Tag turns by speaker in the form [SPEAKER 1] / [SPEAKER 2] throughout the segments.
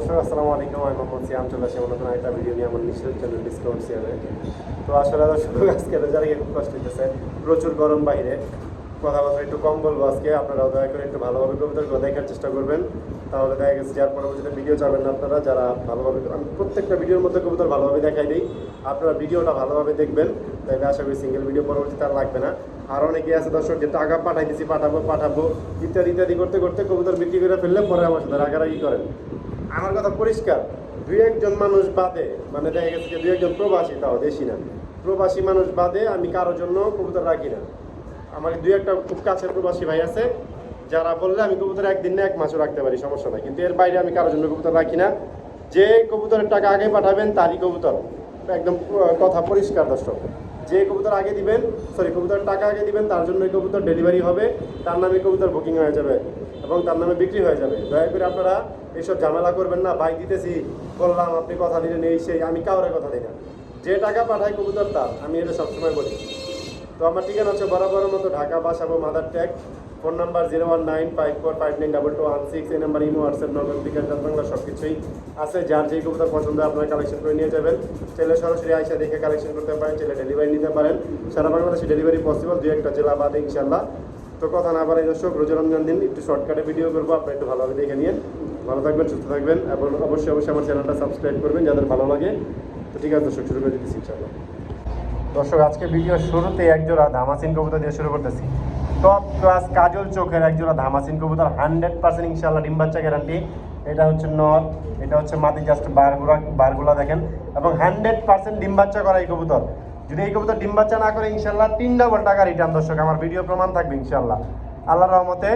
[SPEAKER 1] দর্শক, আসসালামু আলাইকুম। আমি মোহাম্মদ সিয়াম, চলে আসি নতুন একটা ভিডিও নিয়ে আমার নিশ্চয় চ্যানেল ডিসকাউন্ট সিয়ামে তো আসলে দর্শক, আজকে আগে খুব কষ্ট হইতেছে, প্রচুর গরম বাইরে। কথাবার্তা একটু কম বলব আজকে, আপনারা দয়া করে একটু ভালোভাবে কবিতাগুলো দেখার চেষ্টা করবেন। তাহলে দেখা গেছে যার পরবর্তীতে ভিডিও চাবেন আপনারা, যারা ভালোভাবে, আমি প্রত্যেকটা ভিডিওর মধ্যে কবিতা ভালোভাবে দেখাই দিই। আপনারা ভিডিওটা ভালোভাবে দেখবেন। তাইলে আশা করি সিঙ্গেল ভিডিও পরবর্তীতে আর লাগবে না। আর অনেকে আছে দর্শক যে টাকা পাঠাইতেছি, পাঠাবো পাঠাবো, ইত্যাদি ইত্যাদি করতে করতে কবুতর বিক্রি করে ফেললে পরে আমার সাথে রাগারাগি করেন। আমার কথা পরিষ্কার। দুই একজন মানুষ বাদে মানে দেখা গেছে যে দুই একজন প্রবাসী, তাও দেশি না। প্রবাসী মানুষ বাদে আমি কারোর জন্য কবুতর রাখি না। আমার দুই একটা খুব কাছের প্রবাসী ভাই আছে, যারা বললে আমি কবুতর একদিন না এক মাসও রাখতে পারি, সমস্যা নাই। কিন্তু এর বাইরে আমি কারোর জন্য কবুতর রাখি না। যে কবুতরের টাকা আগে পাঠাবেন, তারই কবুতর। একদম কথা পরিষ্কার, দর্শক। যে কবুতর আগে দিবেন সরি কবুতর টাকা আগে দিবেন, তার জন্য এই কবুতর ডেলিভারি হবে, তার নামে কবুতর বুকিং হয়ে যাবে এবং তার নামে বিক্রি হয়ে যাবে। দয়া করে আপনারা এইসব ঝামেলা করবেন না বাইক দিতেছি, বললাম, আপনি কথা দিলেন, এই সেই, আমি কাউরে কথা দিই না। যে টাকা পাঠায় কবুতর তার, আমি এটা সবসময় বলি। তো আমার ঠিকানা হচ্ছে বরাবরের মতো Dhaka, Basabo, Madartek phone number zero one nine five four five nine double two one six, এই number imo, WhatsApp, Nagad bKash Bangla সব কিছুই আছে। যার যেই কবুতর পছন্দ আপনারা কালেকশন করে নিয়ে যাবেন। চাইলে সরাসরি আইসা দেখে কালেকশন করতে পারেন চাইলে ডেলিভারি নিতে পারেন। সারা বাংলাদেশে ডেলিভারি পসিবল দুই একটা জেলা বাদে ইনশাল্লাহ তো কথা না বাড়াই দর্শক, রোজা রমজান দিন, একটু শর্টকাটে ভিডিও করব, আপনারা একটু ভালোভাবে দেখে নিন। ভালো থাকবেন, সুস্থ থাকবেন, এবং অবশ্যই অবশ্যই আমার চ্যানেলটা সাবস্ক্রাইব করবেন, যাদের ভালো লাগে। তো ঠিক আছে দর্শক, শুরু করে দিচ্ছি ইনশাল্লাহ দর্শক, আজকে ভিডিও শুরুতে একজোড়া ধামাসিন কবিতা দিয়ে শুরু করতেছি। টপ ক্লাস কাজল চোখের একজোড়া ধামাসিন কবুতর হান্ড্রেড পার্সেন্ট ইনশাল্লাহ ডিম বাচ্চা গ্যারান্টি এটা হচ্ছে নর এটা হচ্ছে মাটি জাস্ট বারগুলা বারগুলা দেখেন। এবং হান্ড্রেড পার্সেন্ট ডিম বাচ্চা করা এই কবুতর। যদি এই কবুতর ডিম বাচ্চা না করে ইনশাল্লাহ তিন ডাবল টাকা রিটার্ন দর্শক, আমার ভিডিও প্রমাণ থাকবে ইনশাল্লাহ আল্লাহ রহমতে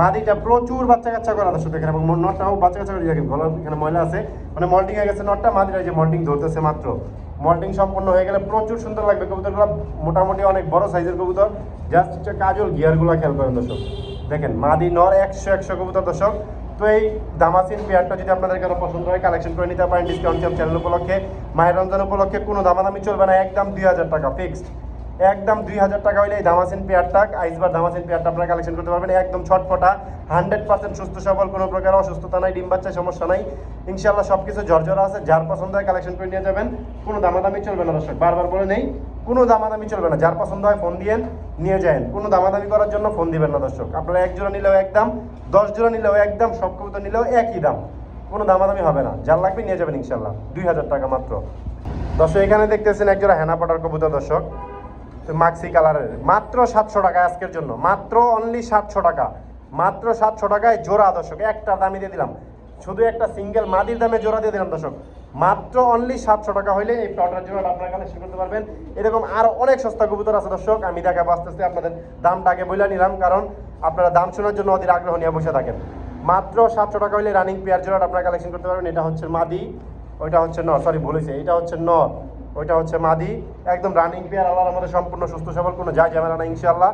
[SPEAKER 1] মাদিটা প্রচুর বাচ্চা কাচ্চা করা দর্শক দেখেন, এবং নটটাও বাচ্চা কাচ্চা করে এখানে ময়লা আছে। মানে মল্টিং হয়ে গেছে নটটা মাদিটা যে মল্টিং ধরতেছে মাত্র। মল্টিং সম্পন্ন হয়ে গেলে প্রচুর সুন্দর লাগবে। কবুতরগুলো মোটামুটি অনেক বড় সাইজের কবুতর। জাস্ট হচ্ছে কাজল গিয়ারগুলো খেয়াল করেন দর্শক। দেখেন, মাদি নর একশো একশো কবুতর দর্শক। তো এই দামাসিন পেয়ারটা যদি আপনাদের কারও পছন্দ হয় কালেকশন করে নিতে পারেন ডিসকাউন্ট চ্যানেল উপলক্ষে। মায়ের রমজান উপলক্ষে কোনো দামাদামি চলবে না, একদম দুই হাজার টাকা ফিক্সড একদম দুই হাজার টাকা হইলে এই দামাসিন পেয়ারটা আইসবার দামাসিন পেয়ারটা আপনারা কালেকশন করতে পারবেন। একদম ছটফটা হান্ড্রেড পার্সেন্ট সুস্থ সবল, কোনো প্রকার অসুস্থতা নাই, ডিম বাচ্চা সমস্যা নাই। ইনশাল্লাহ সব কিছু ঝরঝরা আছে, যার পছন্দ হয় কালেকশন করে নিয়ে যাবেন। কোনো দামাদামি চলবে না, দর্শক, বারবার বলে নেই, কোনো দামাদামি চলবে না। যার পছন্দ হয় ফোন দিয়েন, নিয়ে যায়েন। কোনো দামাদামি করার জন্য ফোন দিবেন না, দর্শক। আপনারা এক জোড়া নিলেও একদম দশ জোড়া নিলেও একদম সব কবুতর নিলেও একই দাম। কোনো দামাদামি হবে না। যার লাগবে নিয়ে যাবেন ইনশাল্লাহ দুই হাজার টাকা মাত্র। দর্শক, এখানে দেখতেছেন এক জোড়া হেনা পাটার কবুতর, দর্শক। মাক্সি কালারের মাত্র সাতশো টাকা আজকের জন্য। মাত্র অনলি সাতশো টাকা। মাত্র সাতশো টাকায় জোড়া দর্শক, একটা দামই দিয়ে দিলাম। শুধু একটা সিঙ্গেল মাদির দামে জোড়া দিয়ে দিলাম দর্শক। মাত্র অনলি সাতশো টাকা হইলে এই পাউডার জোড়াটা আপনারা কালেকশন করতে পারবেন। এরকম আরও অনেক সস্তা কবুতর আছে দর্শক, আমি দেখাবো আস্তে আস্তে আপনাদের দামটা আগে বলে নিলাম, কারণ আপনারা দাম শোনার জন্য অধীর আগ্রহ নিয়ে বসে থাকেন। মাত্র সাতশো টাকা হইলে রানিং পেয়ার জোড়াটা আপনারা কালেকশন করতে পারবেন। এটা হচ্ছে মাদি, ওইটা হচ্ছে নর সরি বলেছে এটা হচ্ছে নর। ওইটা হচ্ছে মাদি। একদম রানিং পেয়ার আল্লাহর আমাদের সম্পূর্ণ সুস্থ সবল, কোনো যা ঝামেলা না ইনশাল্লাহ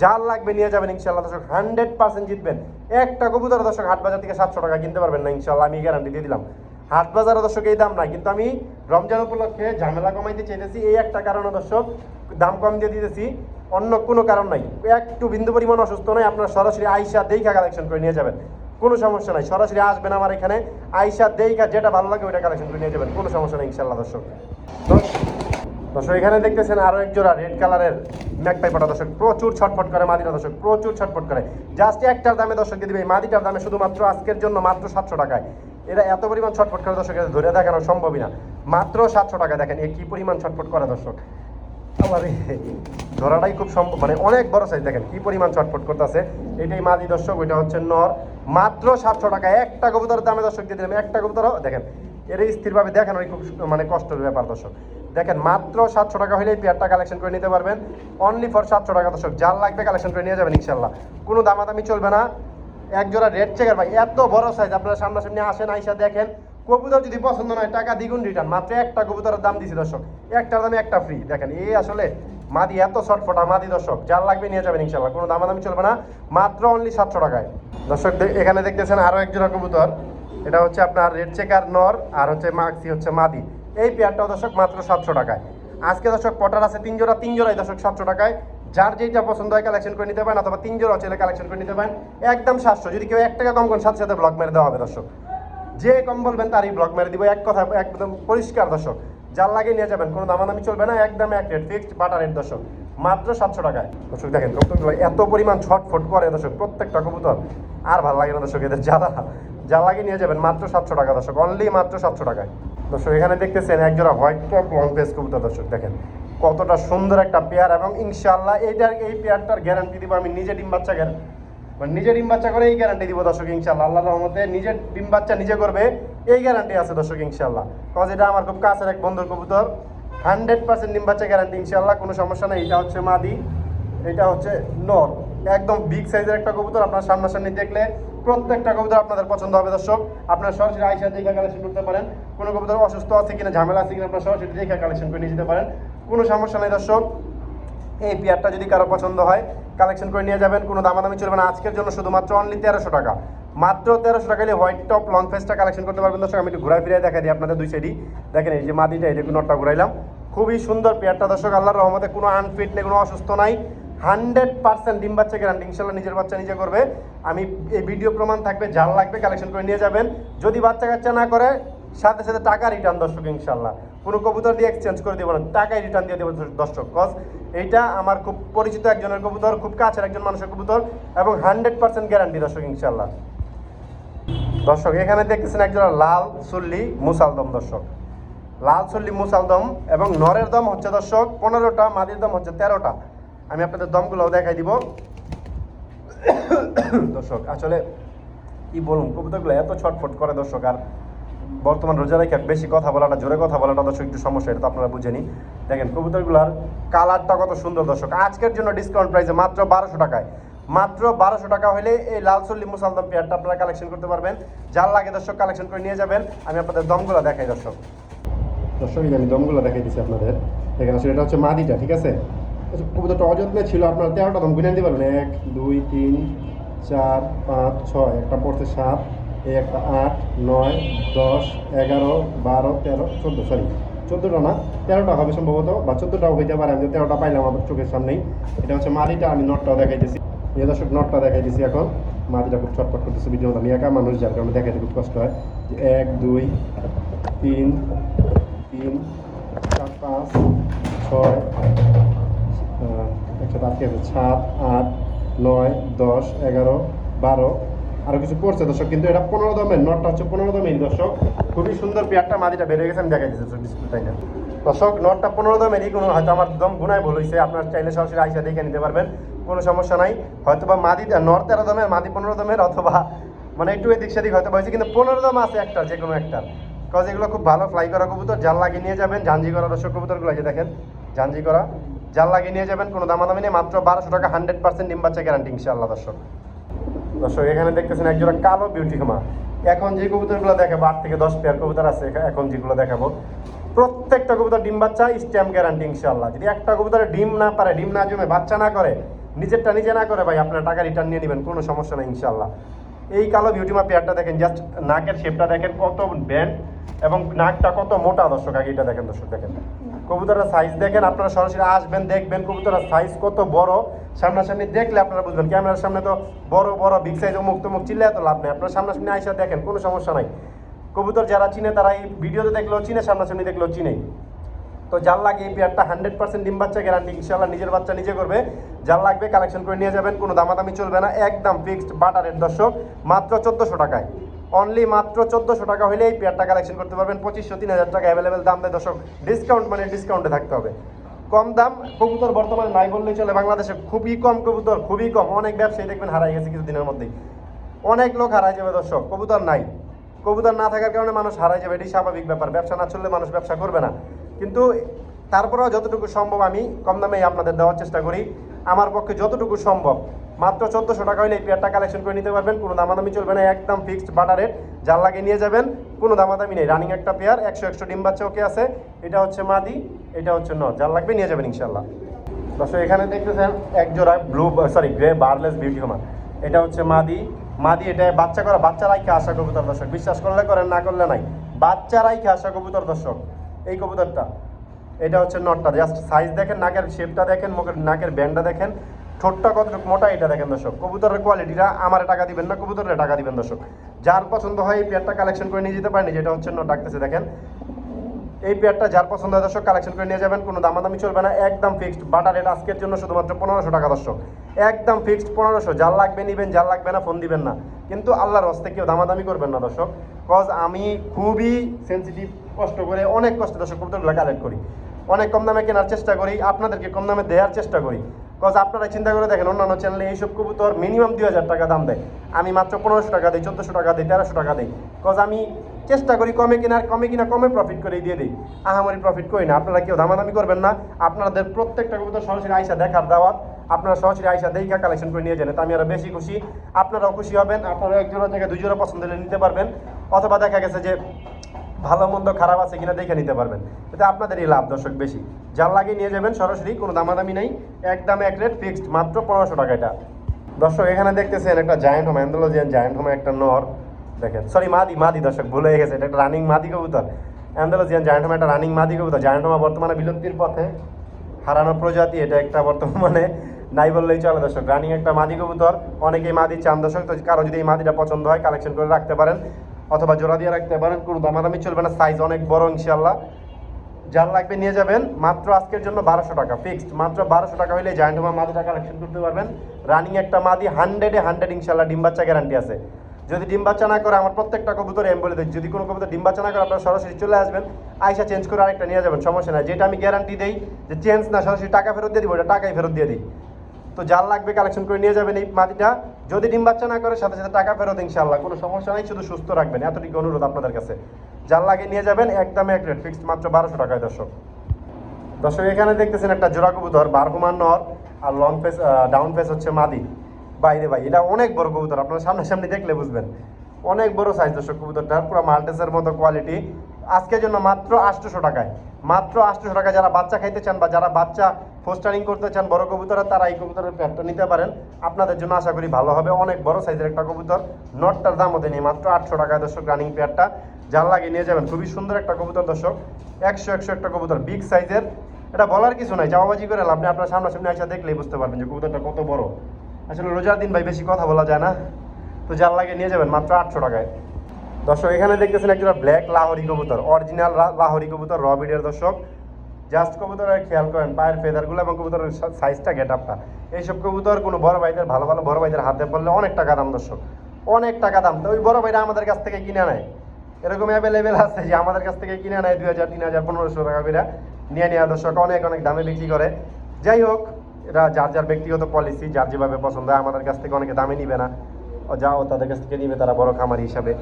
[SPEAKER 1] যার লাগবে নিয়ে যাবেন ইনশাল্লাহ দর্শক হান্ড্রেড পার্সেন্ট জিতবেন। একটা কবুতর দর্শক হাট বাজার থেকে সাতশো টাকা কিনতে পারবেন না ইনশাল্লাহ আমি গ্যারান্টি দিয়ে দিলাম। হাট বাজারে দর্শক, এই দাম নাই, কিন্তু আমি রমজান উপলক্ষে ঝামেলা কমাইতে চাইতেছি। এই একটা কারণে দর্শক, দাম কম দিয়ে দিতেছি। অন্য কোনো কারণ নাই। একটু বিন্দু পরিমাণ অসুস্থ নয়, আপনারা সরাসরি আইসা দেখা কালেকশন করে নিয়ে যাবেন। কোনো সমস্যা নাই। সরাসরি আসবেন আমার এখানে। আইসা দেখা যেটা ভালো লাগে ওইটা কালেকশন করে নিয়ে যাবেন। কোনো সমস্যা নেই ইনশাল্লাহ দর্শক। দর্শক, এখানে দেখতেছেন আরও এক জোড়া রেড কালারের ম্যাক পাইপাটা দর্শক। প্রচুর ছটফট করে মাদিটা, দর্শক। প্রচুর ছটফট করে। জাস্ট একটার দামে দর্শক দিয়ে দিবে। এই মাদিটার দামে শুধুমাত্র আজকের জন্য মাত্র সাতশো টাকায়। এরা এত পরিমাণ ছটফট করে দর্শক এটা ধরে দেখানো সম্ভবই না। মাত্র সাতশো টাকা দেখেন এ কি পরিমাণ ছটফট করে দর্শক। আবার ধরাটাই খুব সম্ভব মানে অনেক বড় সাইজ দেখেন কি পরিমাণ ছটফট করতেছে। এটাই মাদি দর্শক, ওইটা হচ্ছে নর। মাত্র সাতশো টাকা। একটা কবুতরের দামে দর্শক দিয়ে দিলাম। একটা কবুতর, দেখেন, এর স্থিরভাবে দেখেন খুব মানে কষ্টের ব্যাপার দর্শক। দেখেন, মাত্র সাতশো টাকা হলেই পেয়ারটা কালেকশন করে নিতে পারবেন। অনলি ফর সাতশো টাকা দর্শক। যার লাগবে কালেকশন করে নিয়ে যাবেন, ইনশাল্লাহ। কোনো দামাদামি চলবে না। এক জোড়া রেড চেকার ভাই, এত বড় সাইজ আপনারা সামনাসামনি আসেন, আইসা দেখেন। কবুতর যদি পছন্দ নয় টাকা দ্বিগুণ রিটার্ন মাত্র একটা কবুতরের দাম দিছি দর্শক। একটার দামে একটা ফ্রি দেখেন এই আসলে মাদি এত শর্টফটা মাদি দর্শক, যার লাগবে নিয়ে যাবেন ইনশাল্লাহ, কোনো দামাদামি চলবে না, মাত্র অনলি সাতশো টাকায়। দর্শক এখানে দেখতেছেন আরও এক জোড়া কবুতর, এটা হচ্ছে আপনার রেড চেকার নর আর হচ্ছে মাক্সি হচ্ছে মাদি। এই পেয়ারটাও দর্শক মাত্র সাতশো টাকায়। আজকে দর্শক পটার আছে তিন জোড়া, তিন জোড়াই দর্শক সাতশো টাকায়। যার যেটা পছন্দ হয় কালেকশন করে নিতে পারেন, অথবা তিন জোড়া ছেলে কালেকশন করে নিতে পারেন, একদম সাতশো। যদি কেউ এক টাকা কম করেন, সাথে সাথে ব্লক মেরে দেওয়া হবে দর্শক। যে কম বলবেন, তারই ব্লগ মেরে দিব। এক কথা, একদম পরিষ্কার দর্শক। যার লাগে নিয়ে যাবেন, কোনো দামাদামি চলবে না একদম এক রেট ফিক্সড বাটার রেট দর্শক, মাত্র সাতশো টাকায়। দর্শক দেখেন, কবুতরগুলো এত পরিমাণ ছটফট করে, দর্শক, প্রত্যেকটা কবুতর, আর ভালো লাগে না, দর্শক, এদের যারা যা লাগে নিয়ে যাবেন, মাত্র সাতশো টাকা, দর্শক অনলি মাত্র সাতশো টাকায়। দর্শক, এখানে দেখতেছেন একজোড়া হোয়াইট টপ লং পেস কবুতর, দর্শক, দেখেন, কতটা সুন্দর একটা পেয়ার এবং ইনশাল্লাহ এইটার, এই পেয়ারটার গ্যারান্টি দিব আমি নিজে ডিম বাচ্চা গ্যারান্টি মানে নিজে ডিম বাচ্চা করে এই গ্যারান্টি দিব, দর্শক ইনশাল্লাহ আল্লাহ রহমতে নিজের ডিম বাচ্চা নিজে করবে। এই গ্যারান্টি আছে দর্শক ইনশাল্লাহ কজ এটা আমার খুব কাছের এক বন্ধুর কবুতর। হান্ড্রেড পার্সেন্ট ডিম বাচ্চা গ্যারান্টি ইনশাল্লাহ কোনো সমস্যা নেই। এটা হচ্ছে মাদি, এটা হচ্ছে নর। একদম বিগ সাইজের একটা কবুতর, আপনার সামনাসামনি দেখলে প্রত্যেকটা কবুতর আপনাদের পছন্দ হবে দর্শক। আপনার সরাসরি আইসা দেখে কালেকশন করতে পারেন। কোনো কবুতর অসুস্থ আছে কিনা, ঝামেলা আছে কিনা, আপনার সরাসরি দেখে কালেকশন করে নিয়ে যেতে পারেন। কোনো সমস্যা নেই দর্শক। এই পেয়ারটা যদি কারও পছন্দ হয় কালেকশন করে নিয়ে যাবেন। কোনো দামাদামি চলবে না। আজকের জন্য শুধুমাত্র অনলি তেরোশো টাকা। মাত্র তেরোশো টাকা হলে হোয়াইট টপ লং ফেসটা কালেকশন করতে পারবেন। দর্শক, আমি একটু ঘুরাই ফিরে দেখা দিই আপনাদের দুই সাইডই দেখেন, এই যে মাদিটা এটা একটু নটটা ঘুরাইলাম। খুবই সুন্দর পেয়ারটা দর্শক, আল্লাহর রহমতে কোনো আনফিট নেই, কোনো অসুস্থ নাই। হান্ড্রেড পার্সেন্ট ডিম বাচ্চা গ্যারান্টি ইনশাল্লাহ নিজের বাচ্চা নিজে করবে। আমি এই ভিডিও প্রমাণ থাকবে জাল লাগবে কালেকশন করে নিয়ে যাবেন। যদি বাচ্চা কাচ্চা না করে, সাথে সাথে টাকা রিটার্ন দর্শক ইনশাল্লাহ কোনো কবুতর দিয়ে এক্সচেঞ্জ করে দেবো না, টাকাই রিটার্ন দিয়ে দেবো দর্শক কজ এইটা আমার খুব পরিচিত একজনের কবুতর, খুব কাছের একজন মানুষের কবুতর, এবং হান্ড্রেড পার্সেন্ট গ্যারান্টি দর্শক ইনশাল্লাহ দর্শক, এখানে দেখতেছেন একজন লাল চল্লি মুসালদম, দর্শক। লাল চল্লি মুসালদম এবং নরের দম হচ্ছে, দর্শক, পনেরোটা, মাদির দম হচ্ছে তেরোটা। আমি আপনাদের দমগুলোও দেখাই দিব। দর্শক, আসলে কি বলুন কবুতরগুলো এত ছটফট করে, দর্শক, আর বর্তমান রোজা রেখে বেশি কথা বলাটা, জোরে কথা বলাটা দর্শক একটু সমস্যা, এটা তো আপনারা বুঝেনি। দেখেন কবুতরগুলার কালারটা কত সুন্দর, দর্শক। আজকের জন্য ডিসকাউন্ট প্রাইসে মাত্র বারোশো টাকায়। মাত্র বারোশো টাকা হলে এই লাল চল্লি মুসালদম পেয়ারটা আপনারা কালেকশন করতে পারবেন। যার লাগে দর্শক কালেকশন করে নিয়ে যাবেন। আমি আপনাদের দমগুলো দেখাই দর্শক। দর্শক আমি দমগুলো দেখাই দিচ্ছি আপনাদের। দেখেন আসলে এটা হচ্ছে মাদিটা ঠিক আছে? আচ্ছা, কবুতরটা অযত্নে ছিল আপনারা তেরোটা দম গুনে দিতে পারবেন। এক দুই তিন চার পাঁচ ছয় একটা পড়ছে সাত এই একটা আট নয় দশ এগারো বারো তেরো চোদ্দ সরি চোদ্দোটা না তেরোটা হবে সম্ভবত বা চোদ্দোটাও হইতে পারে আমি তেরোটা পাইলাম আমার চোখের সামনেই। এটা হচ্ছে মাদিটা আমি নটটাও দেখাই এই দর্শক, নটটা দেখাই দিচ্ছি এখন। মাটিটা খুব ছটপট করতেছে ভিডিও আমি একা। মানুষ যার কারণে দেখাইতে খুব কষ্ট হয়। যে এক, দুই, তিন তিন, চার, পাঁচ, ছয় একসাথে আটকে আছে, সাত, আট, নয়, দশ, এগারো, বারো। আরও কিছু পড়ছে দর্শক, কিন্তু এটা পনেরো দমের, নটটা হচ্ছে পনেরো দমের দর্শক। খুবই সুন্দর পেয়ারটা, মাটিটা বেড়ে গেছে, আমি দেখাই দিচ্ছি ডিসপ্লে তাই না দর্শক, নটটা পনেরো দমেরই কোনো হয়তো আমার দম গুনায় ভুল হয়েছে আপনার চাইলে সরাসরি আইসা দেখে নিতে পারবেন, কোনো সমস্যা নাই। হয়তো বা মাদি নর তেরো দমের, মাদি পনেরো দমের, অথবা মানে একটু এদিক সেদিক হয়তো হয়েছে, কিন্তু পনেরো দম আছে একটা যে কোনো একটা। কজ এগুলো খুব ভালো ফ্লাই করা কবুতর, জাল লাগিয়ে নিয়ে যাবেন, জাঞ্জি করা দর্শক কবুতরগুলো যে দেখেন, জাঞ্জি করা, জাল লাগিয়ে নিয়ে যাবেন, কোনো দামাদামি নেই, মাত্র বারোশো টাকা হান্ড্রেড পার্সেন্ট ডিম বাচ্চা গ্যারান্টি ইনশাআল্লাহ দর্শক। দর্শক, এখানে দেখতেছেন একজোড়া কালো বিউটি কুমা এখন যে কবুতরগুলো দেখাবো, আট থেকে দশ পেয়ার কবুতর আছে এখন যেগুলো দেখাবো প্রত্যেকটা কবুতর ডিম বাচ্চা স্ট্যাম্প গ্যারান্টি ইনশাল্লাহ যদি একটা কবুতরে ডিম না পারে, ডিম না জমে, বাচ্চা না করে, নিজেরটা নিজে না করে, ভাই, আপনার টাকা রিটার্ন নিয়ে নেবেন, কোনো সমস্যা নেই ইনশাল্লাহ এই কালো বিউটিমা পেয়ারটা দেখেন জাস্ট নাকের শেপটা দেখেন, কত ব্যান্ড এবং নাকটা কত মোটা, দর্শক, আগে এটা দেখেন, দর্শক, দেখেন। কবুতরের সাইজ দেখেন, আপনারা সরাসরি আসবেন, দেখবেন কবুতরের সাইজ কত বড়। সামনাসামনি দেখলে আপনারা বুঝবেন, ক্যামেরার সামনে তো বড় বড় বিগ সাইজ অমুক তমুক চিল্লে এত লাভ নেই। আপনারা সামনাসামনি আইসা দেখেন, কোনো সমস্যা নাই। কবুতর যারা চিনে তারা এই ভিডিওতে দেখলেও চিনে, সামনাসামনি দেখলেও চিনে। তো যার লাগে এই পেয়ারটা হান্ড্রেড পার্সেন্ট ডিম বাচ্চা গ্যারান্টি ইনশাল্লাহ নিজের বাচ্চা নিজে করবে। যার লাগবে কালেকশন করে নিয়ে যাবেন, কোনো দামাদামি চলবে না, একদম ফিক্সড বাটারের দর্শক, মাত্র চোদ্দোশো টাকায়। অনলি মাত্র চোদ্দোশো টাকা হলে এই পেয়ারটা কালেকশন করতে পারবেন, পঁচিশশো তিন হাজার টাকা অ্যাভেলেবেল দাম দেয়। দর্শক ডিসকাউন্ট মানে ডিসকাউন্টে থাকতে হবে। কম দাম, কবুতর বর্তমানে নাই বললেই চলে। বাংলাদেশে খুবই কম কবুতর, খুবই কম। অনেক ব্যবসায়ী দেখবেন হারাই গেছে কিছুদিনের মধ্যেই। অনেক লোক হারাই যাবে দর্শক, কবুতর নাই। কবুতর না থাকার কারণে মানুষ হারাই যাবে এটি স্বাভাবিক ব্যাপার। ব্যবসা না চললে মানুষ ব্যবসা করবে না। কিন্তু তারপরেও যতটুকু সম্ভব আমি কম দামেই আপনাদের দেওয়ার চেষ্টা করি। আমার পক্ষে যতটুকু সম্ভব, মাত্র চোদ্দোশো টাকা হলে এই পেয়ারটা কালেকশন করে নিতে পারবেন। কোনো দামাদামি চলবে না, একদম ফিক্সড বাটার রেট যার লাগে নিয়ে যাবেন, কোনো দামাদামি নেই। রানিং একটা পেয়ার একশো একশো ডিম বাচ্চা ওকে আছে। এটা হচ্ছে মাদি, এটা হচ্ছে নর যার লাগবে নিয়ে যাবেন ইনশাল্লাহ দর্শক, এখানে দেখতেছেন এক জোড়া blue sorry grey barless beauty homer এটা হচ্ছে মাদি। মাদি এটা বাচ্চা করা বাচ্চারাই খেয়ে আসা কবুতর দর্শক, বিশ্বাস করলে করেন, না করলে নাই। বাচ্চারাই খেয়ে আসা কবুতর দর্শক, এই কবুতরটা। এটা হচ্ছে নটটা, জাস্ট সাইজ দেখেন, নাকের শেপটা দেখেন, মুখের, নাকের ব্যান্ডটা দেখেন ঠোঁটটা কতটুকু, মোটা এটা দেখেন দর্শক। কবুতরের কোয়ালিটিটা আমার টাকা দিবেন না, কবুতরের টাকা দিবেন দর্শক। যার পছন্দ হয় এই পেয়ারটা কালেকশন করে নিয়ে যেতে পারেন যেটা হচ্ছে নোট ডাকতেছে, দেখেন। এই পেয়ারটা যার পছন্দ হয় দর্শক কালেকশন করে নিয়ে যাবেন, কোনো দামাদামি চলবে না, একদম ফিক্সড বাটা রেট আজকের জন্য শুধুমাত্র পনেরোশো টাকা দর্শক। একদম ফিক্সড পনেরোশো, যার লাগবে নিবেন, যার লাগবে না ফোন দিবেন না। কিন্তু আল্লাহর হস্তে কেউ দামাদামি করবেন না দর্শক কজ আমি খুবই সেন্সিটিভ কষ্ট করে অনেক কষ্ট দর্শক কালেক্ট করি। অনেক কম দামে কেনার চেষ্টা করি, আপনাদেরকে কম দামে দেওয়ার চেষ্টা করি। কজ আপনারা চিন্তা করে দেখেন, অন্যান্য চ্যানেলে এইসব কবুতর মিনিমাম দুই হাজার টাকা দাম দেয়। আমি মাত্র পনেরোশো টাকা দিই, চোদ্দোশো টাকা দিই, তেরোশো টাকা দিই। কজ আমি চেষ্টা করি কমে কেনার কমে কিনা কমে প্রফিট করে দিয়ে দিই। আহামরি প্রফিট করি না। আপনারা কেউ দামাদামি করবেন না। আপনাদের প্রত্যেকটা কবুতর সরাসরি আইসা দেখার দাওয়াত। আপনারা সরাসরি আইসা দেখা কালেকশন করে নিয়ে যান আমি আরও বেশি খুশি। আপনারাও খুশি হবেন। আপনারা এক জোড়া থেকে দুই জোড়া পছন্দ হলে নিতে পারবেন। অথবা দেখা গেছে যে ভালো মন্দ, খারাপ আছে কিনা দেখে নিতে পারবেন। এতে আপনাদেরই লাভ দর্শক বেশি। যার লাগে নিয়ে যাবেন সরাসরি, কোনো দামাদামি নেই। একদম এক রেট ফিক্সড, মাত্র পনেরোশো টাকা এটা। দর্শক, এখানে দেখতেছেন একটা জায়েন্ট হোম অ্যান্ডোলজিয়ান জায়েন্ট হোমে একটা নর। দেখেন সরি মাদি মাদি দর্শক, ভুলে গেছে, এটা একটা রানিং মাদি কবুতর। অ্যান্ডোলজিয়ান জায়েন্ট হোমে একটা রানিং মাদি কবুতর। জায়েন্ট হোমা বর্তমানে বিলুপ্তির পথে। হারানো প্রজাতি, এটা একটা বর্তমানে নাই বললেই চলে দর্শক। রানিং একটা মাদি কবুতর, অনেকেই মাদি চান দর্শক, তো কারও যদি এই মাদিটা পছন্দ হয় কালেকশন করে রাখতে পারেন। অথবা জোড়া দিয়ে রাখতে পারেন, কোনো দামাদামি চলবে না সাইজ অনেক বড় ইনশাল্লাহ যার লাগবে নিয়ে যাবেন, মাত্র আজকের জন্য বারোশো টাকা ফিক্সড মাত্র বারোশো টাকা হলে জায়েন্ট হোমা মাদিটা কালেকশন করতে পারবেন। রানিং একটা মাদি হান্ড্রেডে হান্ড্রেড ইনশাল্লাহ ডিম বাচ্চা গ্যারান্টি আছে। যদি ডিম বাচ্চা না করে আমার প্রত্যেকটা কবুতর এম বলে দিই, যদি কোনো কবুতর ডিম বাচ্চা না করে, আপনারা সরাসরি চলে আসবেন আইসা চেঞ্জ করে আরেকটা নিয়ে যাবেন, সমস্যা নাই। যেটা আমি গ্যারান্টি দিই, যে চেঞ্জ না, সরাসরি টাকা ফেরত দিয়ে দিব, ওটা টাকাই ফেরত দিয়ে দিই। তো যার লাগবে কালেকশন করে নিয়ে যাবেন এই মাটিটা। যদি ডিম বাচ্চা না করে, সাথে সাথে টাকা ফেরত ইনশাল্লাহ কোনো সমস্যা নেই, শুধু সুস্থ রাখবেন। এতটুকু অনুরোধ আপনাদের কাছে। যার লাগে নিয়ে যাবেন একদমই এক রেট ফিক্সড মাত্র বারোশো টাকায়, দর্শক। দর্শক, এখানে দেখতেছেন একটা জোড়া কবুতর, বারহুমান নর, আর লং ফেস ডাউন ফেস হচ্ছে মাদি। বাইরে ভাই, এটা অনেক বড় কবুতর, আপনারা সামনাসামনি দেখলে বুঝবেন। অনেক বড় সাইজ দর্শক কবুতরটা পুরো মাল্টেসের মতো কোয়ালিটি আজকের জন্য মাত্র আটশোশো টাকায়। মাত্র আটশোশো টাকা যারা বাচ্চা খাইতে চান বা যারা বাচ্চা ফোস্টারিং করতে চান, বড় কবুতরের, তারা এই কবুতরের প্যাটটা নিতে পারেন। আপনাদের জন্য আশা করি ভালো হবে। অনেক বড় সাইজের একটা কবুতর। নটটার দাম ওদের নিয়ে মাত্র আটশো টাকায় দর্শক রানিং পেয়ারটা যার লাগে নিয়ে যাবেন। খুবই সুন্দর একটা কবুতর দর্শক। একশো একশো একটা কবুতর বিগ সাইজের এটা বলার কিছু নাই, চাওয়াবাজি করে আপনি আপনার সামনাসামনি আসা দেখলেই বুঝতে পারবেন যে কবুতরটা কত বড়। আসলে রোজার দিন ভাই, বেশি কথা বলা যায় না। তো যার লাগে নিয়ে যাবেন, মাত্র আটশো টাকায়। দর্শক, এখানে দেখতেছেন একটা ব্ল্যাক লাহরি কবুতর, অরিজিনাল লাহরি কবুতর, র বিডের দর্শক। জাস্ট কবুতরের খেয়াল করেন, পায়ের ফেদারগুলো এবং কবুতরের সাইজটা গেট আপটা এইসব কবুতর কোনো বড় ভাইদের, ভালো ভালো বড় ভাইদের হাতে পড়লে অনেক টাকা দাম দর্শক, অনেক টাকা দাম। তো ওই বড় ভাইরা আমাদের কাছ থেকে কিনে নেয়। এরকম অ্যাভেলেবেল আছে যে আমাদের কাছ থেকে কিনে নেয় দুই হাজার, তিন হাজার, পনেরোশো টাকা করে। নিয়ে নেওয়া দর্শক অনেক অনেক দামে বিক্রি করে। যাই হোক এটা যার যার ব্যক্তিগত পলিসি যার যেভাবে পছন্দ হয়, আমাদের কাছ থেকে অনেকে দামে নিবে না। যাও তাদের কাছ থেকে নিবে, তারা বড় খামারি হিসাবে।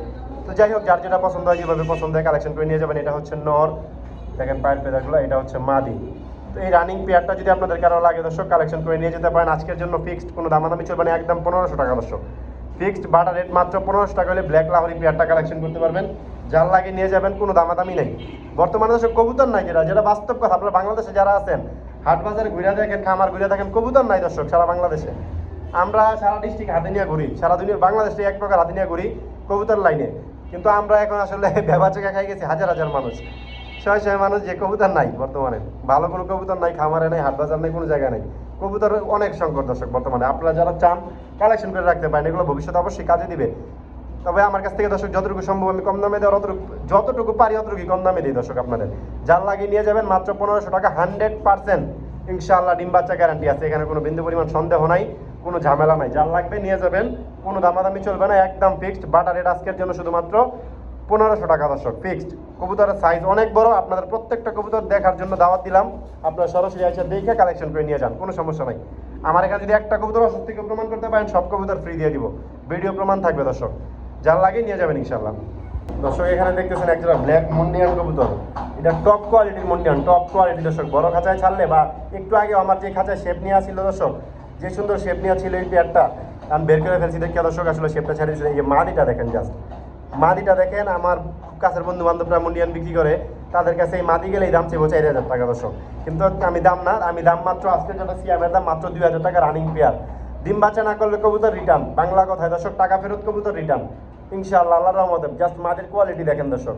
[SPEAKER 1] তো যাই হোক, যার যেটা পছন্দ হয় যেভাবে পছন্দ হয় কালেকশন করে নিয়ে যাবেন, এটা হচ্ছে নর। দেখেন পায়ের পেদারগুলো এটা হচ্ছে মাদি। তো এই রানিং পেয়ারটা যদি আপনাদের কারও লাগে দর্শক কালেকশন করে নিয়ে যেতে পারেন। আজকের জন্য ফিক্সড কোনো দামাদামি চলবে না, একদম পনেরোশো টাকা দর্শক। ফিক্সড বাটার রেট মাত্র পনেরোশো টাকা হলে ব্ল্যাক লাহরি পেয়ারটা কালেকশন করতে পারবেন। যার লাগে নিয়ে যাবেন, কোনো দামাদামি নেই। বর্তমানে দর্শক, কবুতর নাই যেটা যেটা বাস্তব কথা, আপনারা বাংলাদেশে যারা আছেন, হাট বাজারে ঘুরে দেখেন, খামার ঘুরে দেখেন, কবুতর নাই দর্শক সারা বাংলাদেশে। আমরা সারা ডিস্ট্রিক্ট হাতে নিয়ে ঘুরি, সারা দুনিয়ার বাংলাদেশে এক প্রকার হাতে নিয়ে ঘুরি, কবুতর লাইনে। কিন্তু আমরা এখন আসলে ব্যবা চেকা খাই গেছি, হাজার হাজার মানুষ। ছয় ছয় মানুষ যে কবুতর নাই বর্তমানে। ভালো কোনো কবুতর নাই, খামারে নাই, হাট বাজার নাই, কোনো জায়গায় নাই। কবুতর অনেক সংকট দর্শক বর্তমানে। আপনারা যারা চান কালেকশন করে রাখতে পারেন, এগুলো ভবিষ্যতে অবশ্যই কাজে দিবে। তবে আমার কাছ থেকে দর্শক, যতটুকু সম্ভব আমি কম দামে দেওয়ার, অতটুকু যতটুকু পারি অতটুকু কম দামে দিই দর্শক আপনাদের। যার লাগিয়ে নিয়ে যাবেন মাত্র পনেরোশো টাকা, হান্ড্রেড পার্সেন্ট ইনশাআল্লাহ ডিম বাচ্চা গ্যারান্টি আছে। এখানে কোনো বিন্দু পরিমাণ সন্দেহ নাই, কোনো ঝামেলা নাই। যার লাগবে নিয়ে যাবেন কোনো দামাদামি চলবে না, একদম ফিক্সড বাটার রেট আজকের জন্য শুধুমাত্র পনেরোশো টাকা দর্শক ফিক্সড কবুতরের সাইজ অনেক বড়, আপনাদের প্রত্যেকটা কবুতর দেখার জন্য দাওয়াত দিলাম। আপনারা সরাসরি এসে দেখে কালেকশন করে নিয়ে যান, কোনো সমস্যা নাই। আমার এখানে যদি একটা কবুতর অসুস্থকে প্রমাণ করতে পারেন, সব কবুতর ফ্রি দিয়ে দিব। ভিডিও প্রমাণ থাকবে দর্শক। যার লাগে নিয়ে যাবেন ইনশাল্লাহ দর্শক, এখানে দেখতেছেন একটা ব্ল্যাক মুন্ডিয়ান কবুতর। এটা টপ কোয়ালিটির মুন্ডিয়ান টপ কোয়ালিটি দর্শক। বড় খাঁচায় ছাড়লে বা একটু আগে আমার যে খাঁচায় শেপ নেওয়া ছিল দর্শক, যে সুন্দর শেপ নেওয়া ছিল এই পেয়ারটা আমি বের করে ফেলছি, দেখে দর্শক, আসলে শেপটা ছেড়ে দিয়েছিল এই যে মাদিটা দেখেন জাস্ট মাদিটা দেখেন, আমার কাছের বন্ধু বান্ধবরা মুন্ডিয়ান বিক্রি করে, তাদের কাছে এই মাদি গেলে এই দাম চেয়ে চার হাজার টাকা দর্শক। কিন্তু আমি দাম না, আমি দাম মাত্র, আজকের জন্য সিয়ামের দাম মাত্র দুই হাজার টাকা রানিং পেয়ার ডিম বাচ্চা না করলে কবুতর রিটার্ন বাংলা কথায় দর্শক, টাকা ফেরত কবুতর রিটার্ন ইনশাআল্লাহ আল্লাহ রহমতে জাস্ট মাদের কোয়ালিটি দেখেন দর্শক।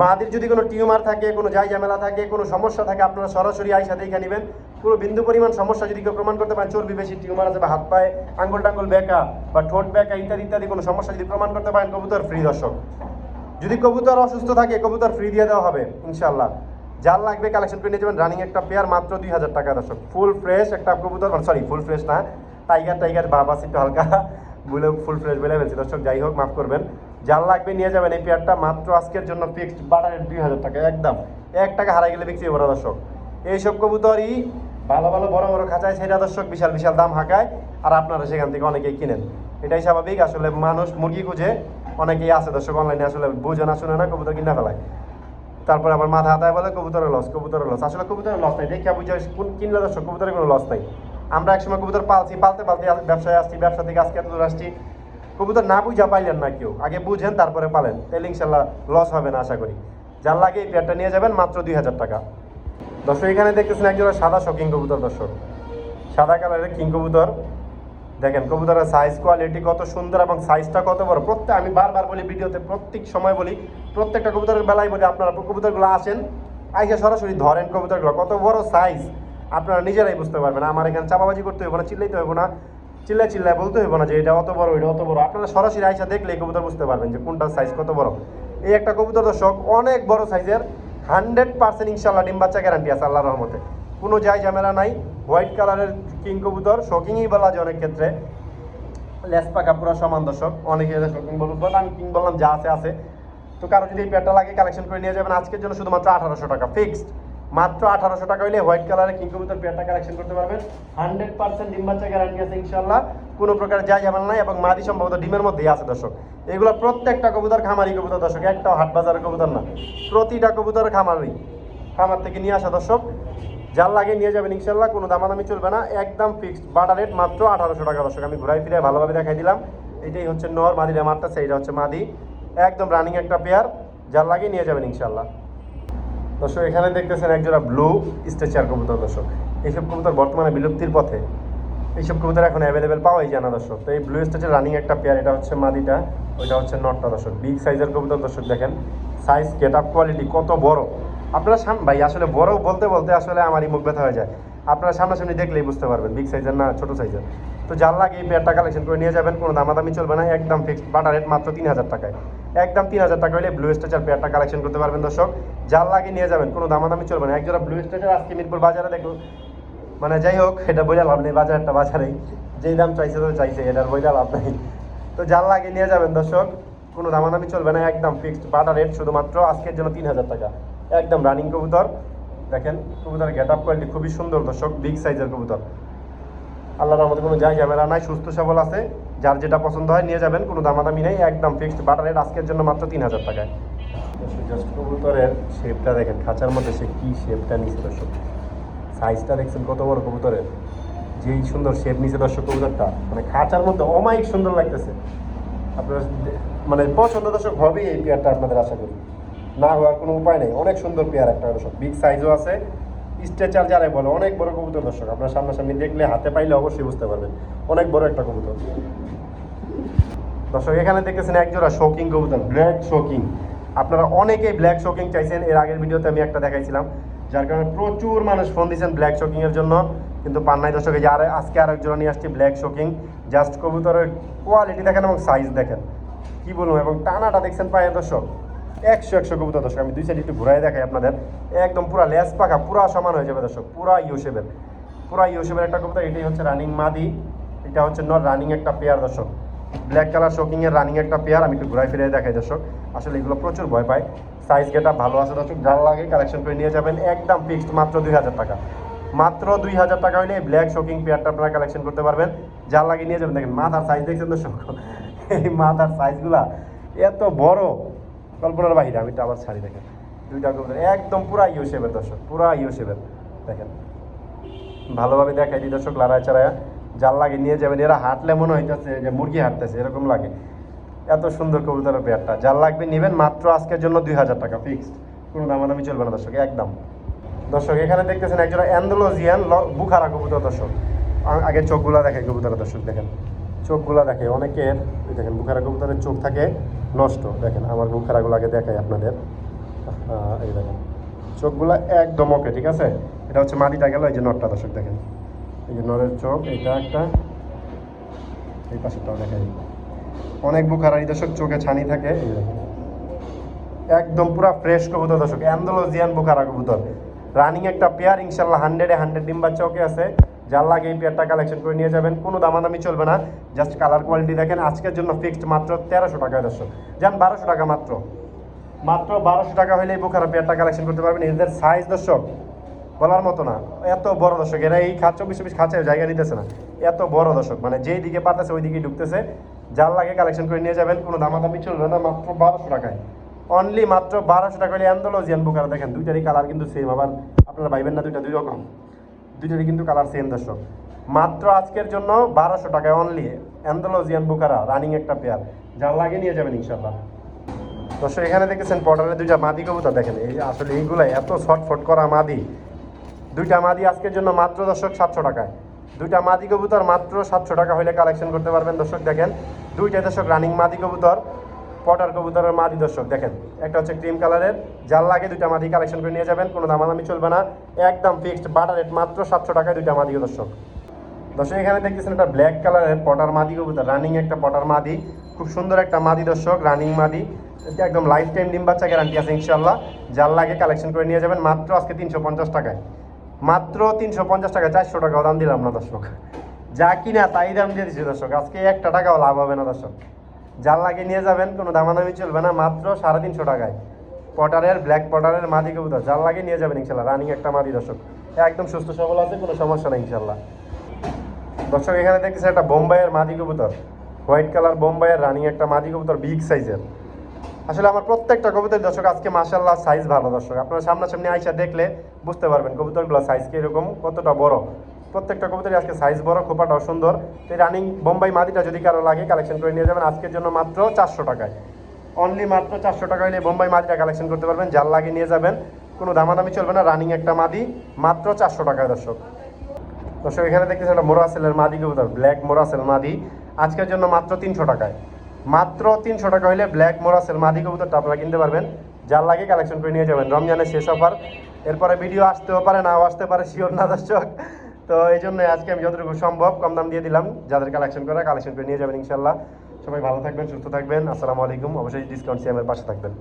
[SPEAKER 1] মাদির যদি কোনো টিউমার থাকে, কোনো জাই ঝামেলা থাকে, কোনো সমস্যা থাকে, আপনারা সরাসরি আইসা দেখে নেবেন। কোনো বিন্দু পরিমাণ সমস্যা যদি কেউ প্রমাণ করতে পারেন চর্বি বেশি, টিউমার আছে বা হাত পায়ে, আঙ্গুল টাঙ্গুল বেঁকা বা ঠোঁট বেঁকা, ইত্যাদি ইত্যাদি কোনো সমস্যা যদি প্রমাণ করতে পারেন, কবুতর ফ্রি দর্শক। যদি কবুতর অসুস্থ থাকে, কবুতর ফ্রি দিয়ে দেওয়া হবে ইনশাল্লাহ যার লাগবে কালেকশন করে নিয়ে যাবেন রানিং একটা পেয়ার মাত্র দুই হাজার টাকা, দর্শক। ফুল ফ্রেশ একটা কবুতর সরি ফুল ফ্রেশ না টাইগার টাইগার বাবা একটু হালকা। বলে ফুল ফ্রেশ বলে ফেলছি, দর্শক, যাই হোক, মাফ করবেন। যার লাগবে নিয়ে যাবেন এই পেয়ারটা মাত্র আজকের জন্য ফিক্সড বাটারের দুই হাজার টাকা, একদম। এক টাকা হারাই গেলে বিক্রি হবে দর্শক। এইসব কবুতরই ভালো ভালো, বড় বড় খাঁচায় সেটা দর্শক, বিশাল বিশাল দাম হাঁকায়। আর আপনারা সেখান থেকে অনেকেই কিনেন। এটাই স্বাভাবিক, আসলে মানুষ মুরগি খুঁজে অনেকেই আছে, দর্শক অনলাইনে আসলে বুঝে না, শুনে না, কবুতর কিনে ফেলায়। তারপরে আবার মাথা হাতায় বলে কবুতরের লস কবুতরের লস আসলে কবুতরের লস নাই দেখে বুঝে কোন কিনলে, দর্শক, কবুতরের কোনো লস নাই। আমরা একসময় কবুতর পালছি, পালতে পালতে ব্যবসায় আসছি, ব্যবসা থেকে আজকে এত দূর আসছি। কবুতর না বুঝা পাইলেন না কেউ। আগে বুঝেন, তারপরে পালেন। তাহলে ইনশাল্লাহ লস হবে না আশা করি। যার লাগে এই পেয়ারটা নিয়ে যাবেন মাত্র দুই হাজার টাকা। দর্শক, এখানে দেখতেছেন একজোড়া সাদা শকিং কবুতর, দর্শক। সাদা কালারের কিং কবুতর। দেখেন, কবুতরের সাইজ কোয়ালিটি কত সুন্দর এবং সাইজটা কত বড়। প্রত্যেক, আমি বারবার বলি, ভিডিওতে প্রত্যেক সময় বলি, প্রত্যেকটা কবুতরের বেলায় বলি, আপনারা কবুতরগুলো আসেন, আইসা সরাসরি ধরেন কবুতরগুলো, কত বড় সাইজ আপনারা নিজেরাই বুঝতে পারবেন, আমার এখানে চাপাবাজি করতে হবে না, চিল্লাইতে হবে না। চিল্লাই চিল্লাই বলতে হইব না যে এটা অত বড়, এটা অত বড়। আপনারা সরাসরি আইসা দেখলে কবুতর বুঝতে পারবেন যে কোনটার সাইজ কত বড়। এই একটা কবুতর দর্শক, অনেক বড় সাইজের হান্ড্রেড পার্সেন্ট ইনশাল্লাহ ডিম বাচ্চা গ্যারান্টি আছে আল্লাহ রহমতে। কোনো যাই ঝামেলা নাই হোয়াইট কালারের কিং কবুতর শকিংই বলা যায় অনেক ক্ষেত্রে। লেস পাকা, পুরো সমান দর্শক, অনেকে শকিং বলুন বল আমি কিং বললাম, যা আছে আছে। তো কারও যদি এই পেয়ারটা লাগে কালেকশন করে নিয়ে যাবেন। আজকের জন্য শুধুমাত্র আঠারোশো টাকা ফিক্সড মাত্র আঠারোশো টাকা হইলে হোয়াইট কালারের কিং কবুতর পেয়ারটা কালেকশন করতে পারবেন। হান্ড্রেড পার্সেন্ট ডিম বাচ্চা গ্যারান্টি আছে ইনশাল্লাহ কোনো প্রকার যাই ঝামেলা নাই এবং মাদি সম্ভবত ডিমের মধ্যেই আছে দর্শক। এগুলো প্রত্যেকটা কবুতর খামারি কবুতর দর্শক, একটাও হাট বাজারের কবুতর না। প্রতিটা কবুতর খামারি। খামার থেকে নিয়ে আসা দর্শক, যার লাগে নিয়ে যাবেন ইনশাল্লাহ কোনো দামাদামি চলবে না। একদম ফিক্সড বাটার রেট মাত্র আঠারোশো টাকা দর্শক। আমি ঘুরাই ফিরে ভালোভাবে দেখাই দিলাম। এটাই হচ্ছে নর মাদিরা মারটা সেইটা হচ্ছে মাদি। একদম রানিং একটা পেয়ার যার লাগে নিয়ে যাবেন ইনশাল্লাহ দর্শক, এখানে দেখতেছেন একজোড়া ব্লু স্ট্রেচার কবুতর, দর্শক। এইসব কবুতর বর্তমানে বিলুপ্তির পথে। এইসব কবুতর এখন অ্যাভেলেবেল পাওয়াই যায় না, দর্শক। তো এই ব্লু স্টেজের রানিং একটা পেয়ার এটা হচ্ছে মাদিটা, ওইটা হচ্ছে নটটা, দর্শক। বিগ সাইজের কবুতর, দর্শক, দেখেন। সাইজ গেট আপ কোয়ালিটি কত বড়। আপনারা ভাই, আসলে বড় বলতে বলতে আসলে আমারই মুখ ব্যথা হয়ে যায়। আপনারা সামনাসামনি দেখলেই বুঝতে পারবেন বিগ সাইজের না ছোট সাইজের তো যার লাগে এই পেয়ারটা কালেকশন করে নিয়ে যাবেন, কোনো দামাদামি চলবে না, একদম ফিক্সড বাটার রেট মাত্র তিন হাজার টাকায়। একদম তিন হাজার টাকা হলে ব্লু স্টেচার পেয়ারটা কালেকশন করতে পারবেন দর্শক। যার লাগে নিয়ে যাবেন, কোনো দামাদামি চলবে না। একজোড়া ব্লু স্টেচার আজকে মিরপুর বাজারে দেখুন। মানে যাই হোক, এটা বোঝা লাভ নেই, বাজার একটা বাজারেই যেই দাম চাইছে তো চাইছে, এটার বোঝা লাভ নেই। তো যার লাগে নিয়ে যাবেন দর্শক, কোনো দামাদামি চলবে না, একদম ফিক্সড বাটার রেট শুধুমাত্র আজকের জন্য তিন হাজার টাকা। একদম রানিং কবুতর। দেখেন, কবুতরের গেট আপ কোয়ালিটি খুবই সুন্দর দর্শক বিগ সাইজের কবুতর। আল্লাহর আমাদের কোনো যাই ঝামেলা নাই, সুস্থ সবল আছে। যার যেটা পছন্দ হয় নিয়ে যাবেন, কোনো দামাদামি নেই, একদম ফিক্সড বাটার রেট আজকের জন্য মাত্র তিন হাজার টাকায়। জাস্ট কবুতরের শেপটা দেখেন, খাঁচার মধ্যে সে কী শেপটা নিচ্ছে দর্শক। সাইজটা দেখছেন কত বড় কবুতরের। যেই সুন্দর শেপ নিচে দর্শক কবুতরটা। মানে খাঁচার মধ্যে অমায়িক সুন্দর লাগতেছে। আপনার মানে পছন্দ দর্শক হবেই এই পেয়ারটা আপনাদের আশা করি। না হওয়ার কোনো উপায় নেই। অনেক সুন্দর পেয়ার একটা দর্শক। বিগ সাইজও আছে। স্ট্রেচার যারাই বলে, অনেক বড় কবুতর দর্শক। আপনার সামনাসামনি দেখলে হাতে পাইলে অবশ্যই বুঝতে পারবেন। অনেক বড় একটা কবুতর। দর্শক, এখানে দেখতেছেন একজোড়া শোকিং কবুতর ব্ল্যাক শোকিং আপনারা অনেকেই ব্ল্যাক শোকিং চাইছেন। এর আগের ভিডিওতে আমি একটা দেখাইছিলাম। যার কারণে প্রচুর মানুষ ফোন দিয়েছেন ব্ল্যাক শোকিং এর জন্য। কিন্তু পান্নাই দর্শক যে আজকে আর একজন নিয়ে আসছি ব্ল্যাক শোকিং জাস্ট কবুতরের কোয়ালিটি দেখেন এবং সাইজ দেখেন। কি বলব, এবং টানাটা দেখছেন পায়ে দর্শক। একশো একশো কবুতর, দর্শক, আমি দুই সাইড একটু ঘুরাই দেখাই আপনাদের। একদম পুরা লেস পাকা পুরা সমান হয়ে যাবে, দর্শক, পুরা ইউসেবের পুরা ইউসেবের একটা কবুতর, এটাই হচ্ছে রানিং মাদি, এটা হচ্ছে নর রানিং একটা পেয়ার দর্শক। ব্ল্যাক কালার শোকিং এর রানিং একটা পেয়ার আমি একটু ঘুরাই ফিরে দেখাই, দর্শক। আসলে এগুলো প্রচুর ভয় পায় সাইজ গেটা ভালো আছে, দর্শক, যার লাগে কালেকশন করে নিয়ে যাবেন, একদম ফিক্সড মাত্র দুই হাজার টাকা। মাত্র দুই হাজার টাকা হলে ব্ল্যাক শোকিং পেয়ারটা আপনারা কালেকশন করতে পারবেন। যার লাগে নিয়ে যাবেন, দেখেন মাথার সাইজ দেখছেন, দর্শক? এই মাথার সাইজগুলা এত বড়। কল্পনার বাহিরে, আমি একটু আবার ছাড়ি, দেখেন। দুইটা কবুতর একদম পুরা ইউ শেপের দর্শক, পুরা ইউ শেপের দেখেন। ভালোভাবে দেখাই দিই দর্শক, লড়াই চাড়ায় জাল লাগে নিয়ে যাবেন, এরা হাঁটলে মনে হইতেছে যে মুরগি হাঁটতেছে, এরকম লাগে। এত সুন্দর কবুতরের পেয়ারটা, যার লাগবে নেবেন মাত্র আজকের জন্য দুই হাজার টাকা ফিক্সড কোনো দামাদামি চলবে না দর্শক, একদম। দর্শক, এখানে দেখতেছেন একজন অ্যান্ডোলজিয়ান বুখারা কবুতর দর্শক। আগে চোখগুলা দেখে কবুতরের দর্শক, দেখেন। চোখগুলা দেখে অনেকের এই দেখেন বুখারা কবুতরের চোখ থাকে নষ্ট। দেখেন, আমার বুখারাগুলো আগে দেখাই আপনাদের। এই দেখেন, চোখগুলো একদম ওকে, ঠিক আছে? এটা হচ্ছে মাটিটা গেল, এই যে নটটা, দর্শক দেখেন। এই যে নরের চোখ, এটা একটা, এই পাশেরটাও দেখাই। অনেক বুখারারি দর্শক চোখে ছানি থাকে, এই দেখেন। একদম পুরা ফ্রেশ কবুতর, দর্শক। অ্যান্ডোলজিয়ান বুখারা কবুতর। রানিং একটা পেয়ার ইনশাল্লাহ হান্ড্রেডে হান্ড্রেড ডিম বাচ্চা ওকে আছে। যার লাগে এই পেয়ারটা কালেকশন করে নিয়ে যাবেন, কোনো দামাদামি চলবে না। জাস্ট কালার কোয়ালিটি দেখেন, আজকের জন্য ফিক্সড মাত্র তেরোশো টাকায় দর্শক। যান, বারোশো টাকা মাত্র। মাত্র বারোশো টাকা হলে এই বুখারা পেয়ারটা কালেকশন করতে পারবেন। এদের সাইজ দর্শক, বলার মতো না। এত বড় দর্শক, এরা এই খাত চব্বিশ চব্বিশ খাঁচে জায়গা নিতেছে না। এত বড় দর্শক মানে যেই দিকে পারতেছে ওই দিকে ঢুকতেছে। যার লাগে কালেকশন করে নিয়ে যাবেন, কোনো দামাদামি চলবে না, মাত্র বারোশো টাকায়। অনলি মাত্র বারোশো টাকা হলে অ্যান্ডোলজিয়ান বুকারা দেখেন, দুইটারই কালার কিন্তু সেম আবার আপনারা ভাইবেন না দুইটা, দুই রকম। দুইটারই কিন্তু কালার সেম দর্শক। মাত্র আজকের জন্য বারোশো টাকায় অনলি অ্যান্ডোলজিয়ান বুকারা রানিং একটা পেয়ার যার লাগে নিয়ে যাবেন ইনশাল্লাহ দর্শক, এখানে দেখেছেন পটারের দুইটা মাদি কবুতর দেখেন। এই আসলে এইগুলাই এত ছটফট করা মাদি। দুইটা মাদি আজকের জন্য মাত্র দর্শক সাতশো টাকায়। দুইটা মাদি কবুতর মাত্র সাতশো টাকা হলে কালেকশন করতে পারবেন। দর্শক, দেখেন দুইটা দর্শক রানিং মাদি কবুতর। পটার কবুতরের মাদি দর্শক, দেখেন, একটা হচ্ছে ক্রিম কালারের যার লাগে দুইটা মাদি কালেকশন করে নিয়ে যাবেন, কোনো দামাদামি চলবে না, একদম ফিক্সড বাটার রেট মাত্র সাতশো টাকায় দুইটা মাদি দর্শক। দর্শক, এখানে দেখতেছেন একটা ব্ল্যাক কালারের পটার মাদি কবুতর রানিং একটা পটার মাদি, খুব সুন্দর একটা মাদি দর্শক রানিং মাদি, একদম লাইফ টাইম ডিম বাচ্চা গ্যারান্টি আছে ইনশাল্লাহ যার লাগে কালেকশন করে নিয়ে যাবেন মাত্র আজকে তিনশো পঞ্চাশ টাকায়। মাত্র তিনশো পঞ্চাশ টাকা চারশো টাকাও দাম দিলাম না দর্শক। যা কিনা তাই দাম দিয়ে দিচ্ছে দর্শক, আজকে একটা টাকাও লাভ হবে না দর্শক। যার লাগে নিয়ে যাবেন, কোনো দামাদামি চলবে না, মাত্র সাড়ে তিনশো টাকায়। পটারের, ব্ল্যাক পটারের মাদি কবুতর যার লাগে নিয়ে যাবেন ইনশাল্লাহ রানিং একটা মাদি, দর্শক। একদম সুস্থ সবল আছে, কোনো সমস্যা নেই ইনশাল্লাহ। দর্শক, এখানে দেখতেছে একটা বোম্বাইয়ের মাদি কবুতর। হোয়াইট কালার বোম্বাইয়ের রানিং একটা মাদি কবুতর বিগ সাইজের আসলে আমার প্রত্যেকটা কবুতর দর্শক, আজকে মাসাল্লাহ সাইজ ভালো দর্শক। আপনারা সামনাসামনি আইসা দেখলে বুঝতে পারবেন কবুতরগুলো সাইজ কীরকম কতটা বড়। প্রত্যেকটা কবুতরই আজকে সাইজ বড়, খোপাটাও সুন্দর। তো রানিং বোম্বাই মাদিটা যদি কারও লাগে কালেকশন করে নিয়ে যাবেন। আজকের জন্য মাত্র চারশো টাকায়। অনলি মাত্র চারশো টাকা হলে বোম্বাই মাদিটা কালেকশন করতে পারবেন। যার লাগে নিয়ে যাবেন। কোনো দামাদামি চলবে না। রানিং একটা মাদি, মাত্র চারশো টাকায় দর্শক। দর্শক, এখানে দেখতেছেন একটা মোরাসেলের মাদি কবুতর ব্ল্যাক মোরাসেল মাদি। আজকের জন্য মাত্র তিনশো টাকায়। মাত্র তিনশো টাকা হলে ব্ল্যাক মোরাসেল মাদি কবুতরটা আপনারা কিনতে পারবেন। যার লাগে কালেকশন করে নিয়ে যাবেন। রমজানের শেষ অফার এরপরে ভিডিও আসতেও পারে, নাও আসতে পারে শিওর না দর্শক। তো এই জন্য আজকে আমি যতটুকু সম্ভব কম দাম দিয়ে দিলাম। যাদের কালেকশন করা কালেকশন করে নিয়ে যাবেন ইনশাল্লাহ সবাই ভালো থাকবেন, সুস্থ থাকবেন। আসসালামু আলাইকুম। অবশ্যই ডিসকাউন্ট সিএমের পাশে থাকবেন।